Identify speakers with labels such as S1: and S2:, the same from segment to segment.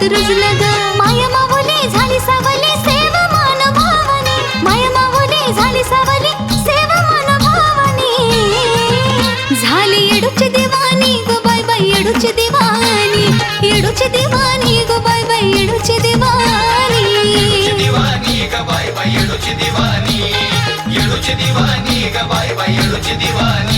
S1: जगत रुजलं ग माया माऊली झाली सावली सेव मान भावने माया माऊली झाली सावली सेव मान भावने झाली येडूची दिवानी गो बाय बाय येडूची दिवानी येडूची दिवानी गो बाय बाय येडूची दिवानी दिवानी ग बाय बाय येडूची दिवानी येडूची दिवानी ग बाय बाय येडूची दिवानी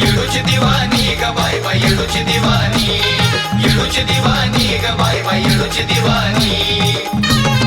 S1: येडूची दिवानी ग बाय बाय येडूची दिवानी येडूची दिवानी ग बाय बाय येडूची दिवानी